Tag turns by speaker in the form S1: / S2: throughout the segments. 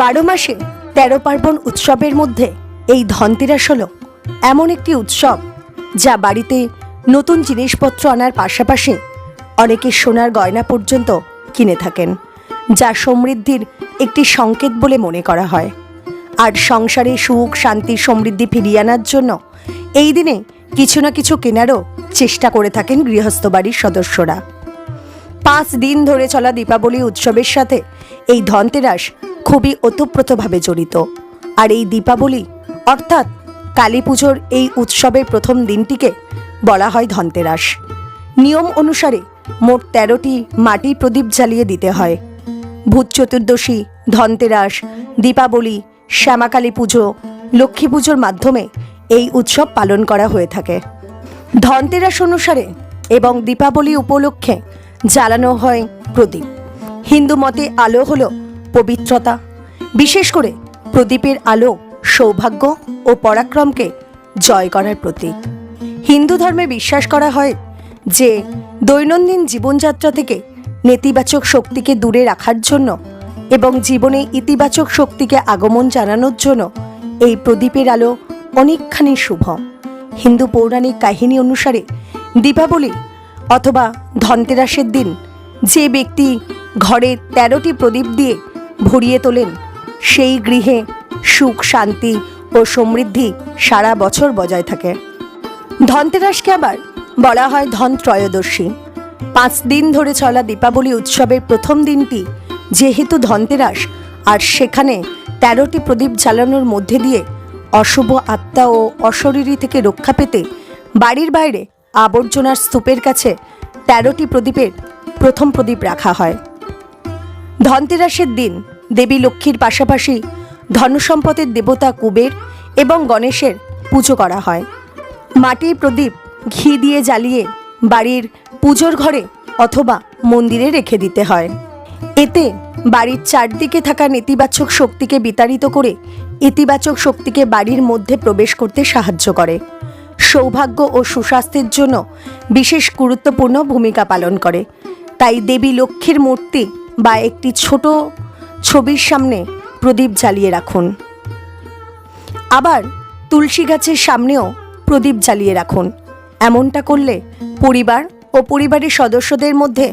S1: বারো মাসে তেরো পার্বণ উৎসবের মধ্যে এই ধনতেরাস হল এমন একটি উৎসব যা বাড়িতে নতুন জিনিসপত্র আনার পাশাপাশি অনেকে সোনার গয়না পর্যন্ত কিনে থাকেন, যা সমৃদ্ধির একটি সংকেত বলে মনে করা হয়। আর সংসারে সুখ, শান্তি, সমৃদ্ধি ফিরিয়ে আনার জন্য এই দিনে কিছু না কিছু কেনারও চেষ্টা করে থাকেন গৃহস্থ বাড়ির সদস্যরা। পাঁচ দিন ধরে চলা দীপাবলি উৎসবের সাথে এই ধনতেরাস খুবই ওতপ্রোতভাবে জড়িত। আর এই দীপাবলি, অর্থাৎ কালী পুজোর এই উৎসবের প্রথম দিনটিকে বলা হয় ধনতেরাস। নিয়ম অনুসারে মোট তেরোটি মাটির প্রদীপ জ্বালিয়ে দিতে হয়। ভূত চতুর্দশী, ধনতেরাস, দীপাবলি, শ্যামাকালী পুজো, লক্ষ্মী পুজোর মাধ্যমে এই উৎসব পালন করা হয়ে থাকে। ধনতেরাস অনুসারে এবং দীপাবলি উপলক্ষে জ্বালানো হয় প্রদীপ। হিন্দু মতে আলো হলো পবিত্রতা। বিশেষ করে প্রদীপের আলো সৌভাগ্য ও পরাক্রমকে জয় করার প্রতীক। হিন্দু ধর্মে বিশ্বাস করা হয় যে দৈনন্দিন জীবনযাত্রা থেকে নেতিবাচক শক্তিকে দূরে রাখার জন্য এবং জীবনে ইতিবাচক শক্তিকে আগমন জানানোর জন্য এই প্রদীপের আলো অনেকখানি শুভ। হিন্দু পৌরাণিক কাহিনী অনুসারে দীপাবলি অথবা ধনতেরাসের দিন যে ব্যক্তি ঘরে তেরোটি প্রদীপ দিয়ে ভরিয়ে তোলেন, সেই গৃহে সুখ, শান্তি ও সমৃদ্ধি সারা বছর বজায় থাকে। ধনতেরাসকে আবার বলা হয় ধন ত্রয়োদশী পাঁচ দিন ধরে চলা দীপাবলি উৎসবের প্রথম দিনটি যেহেতু ধনতেরাস, আর সেখানে তেরোটি প্রদীপ জ্বালানোর মধ্যে দিয়ে অশুভ আত্মা ও অশরীরী থেকে রক্ষা পেতে বাড়ির বাইরে আবর্জনার স্তূপের কাছে তেরোটি প্রদীপের প্রথম প্রদীপ রাখা হয়। ধনতেরাসের দিন দেবী লক্ষ্মীর পাশাপাশি ধনসম্পদের দেবতা কুবের এবং গণেশের পুজো করা হয়। মাটির প্রদীপ ঘি দিয়ে জ্বালিয়ে বাড়ির পুজোর ঘরে অথবা মন্দিরে রেখে দিতে হয়। এতে বাড়ির চারদিকে থাকা নেতিবাচক শক্তিকে বিতাড়িত করে ইতিবাচক শক্তিকে বাড়ির মধ্যে প্রবেশ করতে সাহায্য করে। সৌভাগ্য ও সুস্বাস্থ্যের জন্য বিশেষ গুরুত্বপূর্ণ ভূমিকা পালন করে। তাই দেবী লক্ষ্মীর মূর্তি বা একটি ছোট ছবির সামনে প্রদীপ জ্বালিয়ে রাখুন। আবার তুলসী গাছের সামনেও প্রদীপ জ্বালিয়ে রাখুন। এমনটা করলে পরিবার ও পরিবারের সদস্যদের মধ্যে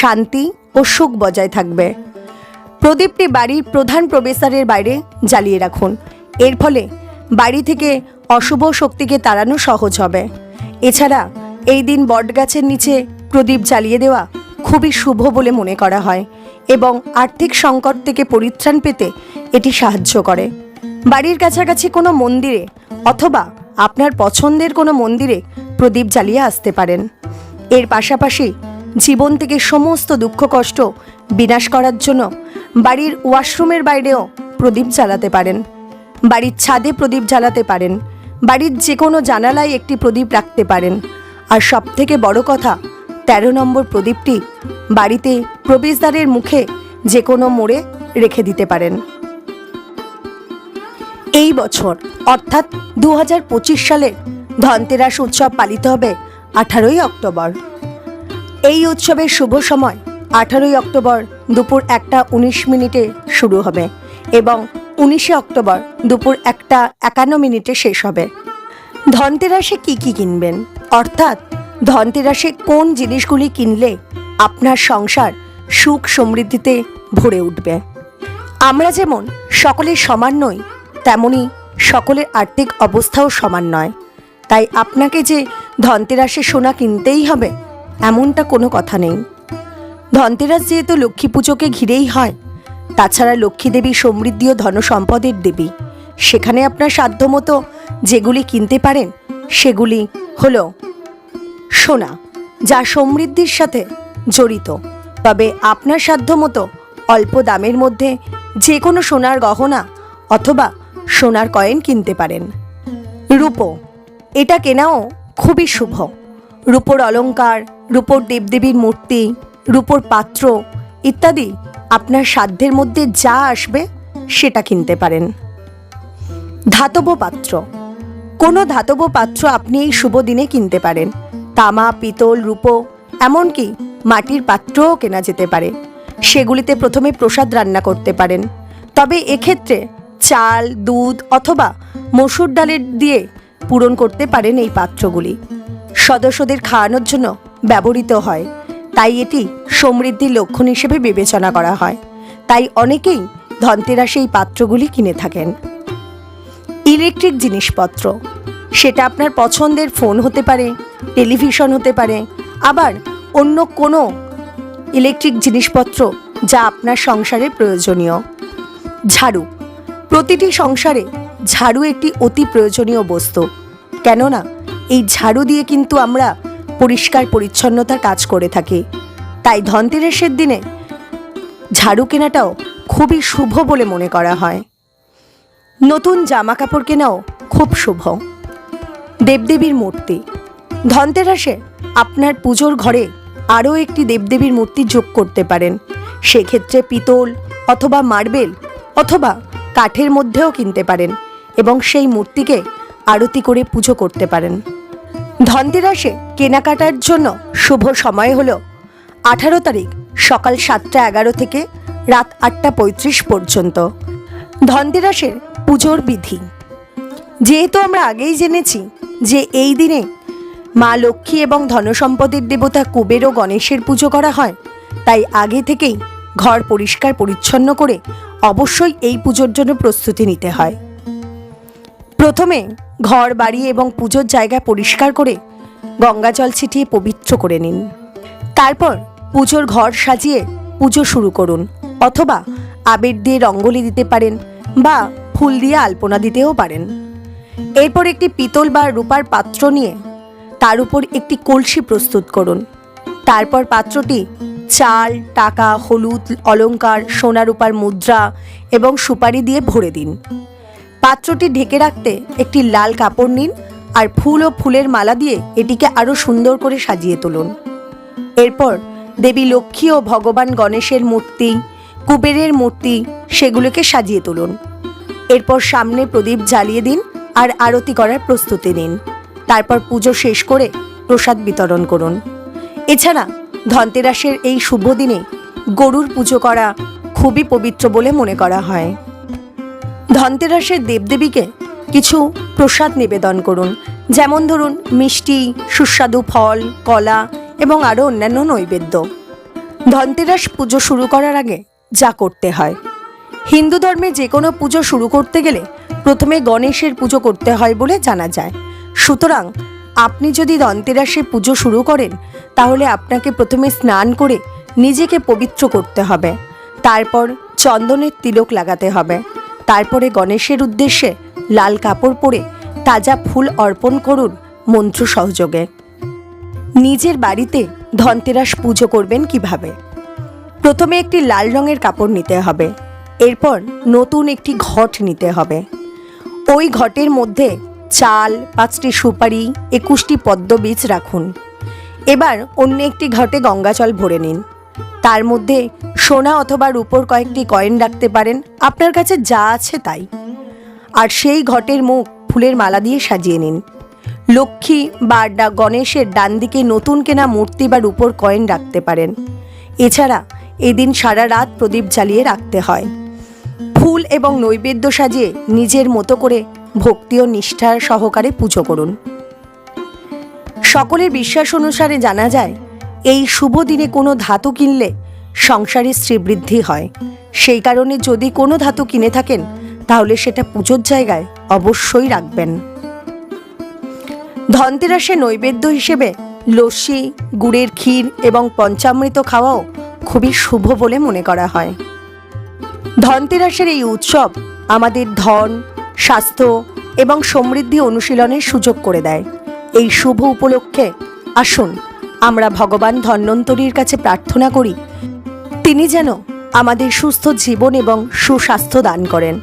S1: শান্তি ও সুখ বজায় থাকবে। প্রদীপটি বাড়ির প্রধান প্রবেশদ্বারের বাইরে জ্বালিয়ে রাখুন। এর ফলে বাড়ি থেকে অশুভ শক্তিকে তাড়ানো সহজ হবে। এছাড়া এই দিন বটগাছের নিচে প্রদীপ জ্বালিয়ে দেওয়া খুবই শুভ বলে মনে করা হয় এবং আর্থিক সংকট থেকে পরিত্রাণ পেতে এটি সাহায্য করে। বাড়ির কাছাকাছি কোনো মন্দিরে অথবা আপনার পছন্দের কোনো মন্দিরে প্রদীপ জ্বালিয়ে আসতে পারেন। এর পাশাপাশি জীবন থেকে সমস্ত দুঃখ, কষ্ট বিনাশ করার জন্য বাড়ির ওয়াশরুমের বাইরেও প্রদীপ জ্বালাতে পারেন। বাড়ির ছাদে প্রদীপ জ্বালাতে পারেন। বাড়ির যে কোনো জানালায় একটি প্রদীপ রাখতে পারেন। আর সবথেকে বড় কথা, তেরো নম্বর প্রদীপটি বাড়িতে প্রবেশদ্বারের মুখে যে কোনো মোড়ে রেখে দিতে পারেন। এই বছর, অর্থাৎ দু হাজার পঁচিশ সালে ধনতেরাস উৎসব পালিত হবে আঠারোই অক্টোবর। এই উৎসবের শুভ সময় আঠারোই অক্টোবর দুপুর একটা উনিশ মিনিটে শুরু হবে এবং উনিশে অক্টোবর দুপুর একটা একান্ন মিনিটে শেষ হবে। ধনতেরাসে কি কি কিনবেন? অর্থাৎ, ধনতেরাসে কোন জিনিসগুলি কিনলে আপনার সংসার সুখ সমৃদ্ধিতে ভরে উঠবে? আমরা যেমন সকলের সমান নই, তেমনি সকলের আর্থিক অবস্থাও সমান নয়। তাই আপনাকে যে ধনতেরাসে সোনা কিনতেই হবে, এমনটা কোনো কথা নেই। ধনতেরাস যেহেতু লক্ষ্মী পুজোকে ঘিরেই হয় তাছাড়া লক্ষ্মী দেবী সমৃদ্ধি ও ধনসম্পদের দেবী। সেখানে আপনার সাধ্যমতো যেগুলি কিনতে পারেন, সেগুলি হল সোনা, যা সমৃদ্ধির সাথে জড়িত। তবে আপনার সাধ্যমতো অল্প দামের মধ্যে যে কোনো সোনার গহনা অথবা সোনার কয়েন কিনতে পারেন। রূপো, এটা কেনাও খুবই শুভ। রূপোর অলংকার, রূপোর দেবদেবীর মূর্তি, রূপোর পাত্র ইত্যাদি আপনার সাধ্যের মধ্যে যা আসবে, সেটা কিনতে পারেন। ধাতব পাত্র। কোনো ধাতব পাত্র আপনি এই শুভ দিনে কিনতে পারেন। তামা, পিতল, রূপো, এমনকি মাটির পাত্রও কেনা যেতে পারে। সেগুলিতে প্রথমে প্রসাদ রান্না করতে পারেন। তবে এক্ষেত্রে চাল, দুধ অথবা মসুর ডালের দিয়ে পূরণ করতে পারেন এই পাত্রগুলি। সদস্যদের খাওয়ানোর জন্য ব্যবহৃত হয়। তাই এটি সমৃদ্ধির লক্ষণ হিসেবে বিবেচনা করা হয়। তাই অনেকেই ধনতেরাসে এই পাত্রগুলি কিনে থাকেন। ইলেকট্রিক জিনিসপত্র, সেটা আপনার পছন্দের ফোন হতে পারে, টেলিভিশন হতে পারে, আবার অন্য কোনো ইলেকট্রিক জিনিসপত্র যা আপনার সংসারে প্রয়োজনীয়। ঝাড়ু, প্রতিটি সংসারে ঝাড়ু একটি অতি প্রয়োজনীয় বস্তু। কেননা, এই ঝাড়ু দিয়ে কিন্তু আমরা পরিষ্কার পরিচ্ছন্নতার কাজ করে থাকি। তাই ধনতেরাসের দিনে ঝাড়ু কেনাটাও খুবই শুভ বলে মনে করা হয়। নতুন জামা কাপড় কেনাও খুব শুভ। দেবদেবীর মূর্তি। ধনতেরাসে আপনার পুজোর ঘরে আরও একটি দেবদেবীর মূর্তি যোগ করতে পারেন। সেক্ষেত্রে পিতল অথবা মার্বেল অথবা কাঠের মধ্যেও কিনতে পারেন এবং সেই মূর্তিকে আরতি করে পুজো করতে পারেন। ধনতেরাসে কেনাকাটার জন্য শুভ সময় হল আঠারো তারিখ সকাল সাতটা এগারো থেকে রাত আটটা পঁয়ত্রিশ পর্যন্ত। ধনতেরাসের পুজোর বিধি। যেহেতু আমরা আগেই জেনেছি যে এই দিনে মা লক্ষ্মী এবং ধনসম্পদের দেবতা কুবের ও গণেশের পুজো করা হয়, তাই আগে থেকেই ঘর পরিষ্কার পরিচ্ছন্ন করে অবশ্যই এই পুজোর জন্য প্রস্তুতি নিতে হয়। প্রথমে ঘর বাড়ি এবং পুজোর জায়গা পরিষ্কার করে গঙ্গা জল ছিটিয়ে পবিত্র করে নিন। তারপর পুজোর ঘর সাজিয়ে পুজো শুরু করুন, অথবা আবির দিয়ে রঙ্গোলি দিতে পারেন বা ফুল দিয়ে আলপনা দিতেও পারেন। এরপর একটি পিতল বা রূপার পাত্র নিয়ে তার উপর একটি কলসি প্রস্তুত করুন। তারপর পাত্রটি চাল, টাকা, হলুদ, অলংকার, সোনা রূপার মুদ্রা এবং সুপারি দিয়ে ভরে দিন। পাত্রটি ঢেকে রাখতে একটি লাল কাপড় নিন আর ফুল ও ফুলের মালা দিয়ে এটিকে আরও সুন্দর করে সাজিয়ে তুলুন। এরপর দেবী লক্ষ্মী ও ভগবান গণেশের মূর্তি, কুবেরের মূর্তি সেগুলোকে সাজিয়ে তুলুন। এরপর সামনে প্রদীপ জ্বালিয়ে দিন আর আরতি করার প্রস্তুতি নিন। তারপর পুজো শেষ করে প্রসাদ বিতরণ করুন। এছাড়া ধনতেরাসের এই শুভ দিনে গরুর পুজো করা খুবই পবিত্র বলে মনে করা হয়। ধনতেরাসের দেবদেবীকে কিছু প্রসাদ নিবেদন করুন। যেমন ধরুন, মিষ্টি, সুস্বাদু ফল, কলা এবং আরও অন্যান্য নৈবেদ্য। ধনতেরাস পুজো শুরু করার আগে যা করতে হয়। হিন্দু ধর্মে যে কোনো পুজো শুরু করতে গেলে প্রথমে গণেশের পুজো করতে হয় বলে জানা যায়। সুতরাং আপনি যদি ধনতেরাসে পুজো শুরু করেন, তাহলে আপনাকে প্রথমে স্নান করে নিজেকে পবিত্র করতে হবে। তারপর চন্দনের তিলক লাগাতে হবে। তারপরে গণেশের উদ্দেশ্যে লাল কাপড় পরে তাজা ফুল অর্পণ করুন মন্ত্র সহযোগে। নিজের বাড়িতে ধনতেরাস পুজো করবেন কীভাবে? প্রথমে একটি লাল রঙের কাপড় নিতে হবে, এরপর নতুন একটি ঘট নিতে হবে। ওই ঘটের মধ্যে চাল, পাঁচটি সুপারি, একুশটি পদ্ম বীজ রাখুন। এবার অন্য একটি ঘটে গঙ্গা জল ভরে নিন। তার মধ্যে সোনা অথবা রূপোর কয়েকটি কয়েন রাখতে পারেন। আপনার কাছে যা আছে তাই। আর সেই ঘটের মুখ ফুলের মালা দিয়ে সাজিয়ে নিন। লক্ষ্মী বা গণেশের ডান দিকে নতুন কেনা মূর্তি বা রূপোর কয়েন রাখতে পারেন। এছাড়া এদিন সারা রাত প্রদীপ জ্বালিয়ে রাখতে হয়। ফুল এবং নৈবেদ্য সাজিয়ে নিজের মতো করে ভক্তি ও নিষ্ঠার সহকারে পুজো করুন। সকলের বিশ্বাস অনুসারে জানা যায়, এই শুভ দিনে কোনো ধাতু কিনলে সংসারে শ্রীবৃদ্ধি হয়। সেই কারণে যদি কোনো ধাতু কিনে থাকেন, তাহলে সেটা পুজোর জায়গায় অবশ্যই রাখবেন। ধনতেরাসে নৈবেদ্য হিসেবে লস্যি, গুড়ের ক্ষীর এবং পঞ্চামৃত খাওয়াও খুবই শুভ বলে মনে করা হয়। ধনতেরাসের এই উৎসব আমাদের ধন, স্বাস্থ্য এবং সমৃদ্ধি অনুশীলনের সুযোগ করে দেয়। এই শুভ উপলক্ষে আসুন, আমরা ভগবান ধন্বন্তরীর কাছে প্রার্থনা করি তিনি যেন আমাদের সুস্থ জীবন এবং সুস্বাস্থ্য দান করেন।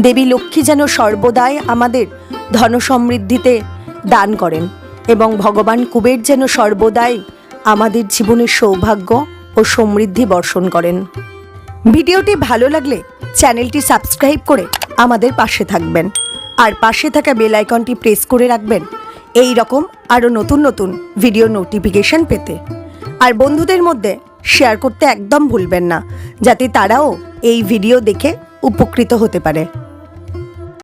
S1: দেবী লক্ষ্মী যেন সর্বদাই আমাদের ধন সমৃদ্ধিতে দান করেন এবং ভগবান কুবের যেন সর্বদাই আমাদের জীবনের সৌভাগ্য ও সমৃদ্ধি বর্ষণ করেন। ভিডিওটি ভালো লাগলে চ্যানেলটি সাবস্ক্রাইব করে আমাদের পাশে থাকবেন। আর পাশে থাকা বেল আইকনটি প্রেস করে রাখবেন। এই রকম আরও নতুন নতুন ভিডিও নোটিফিকেশন পেতে। আর বন্ধুদের মধ্যে শেয়ার করতে একদম ভুলবেন না যাতে তারাও এই ভিডিও দেখে উপকৃত হতে পারে।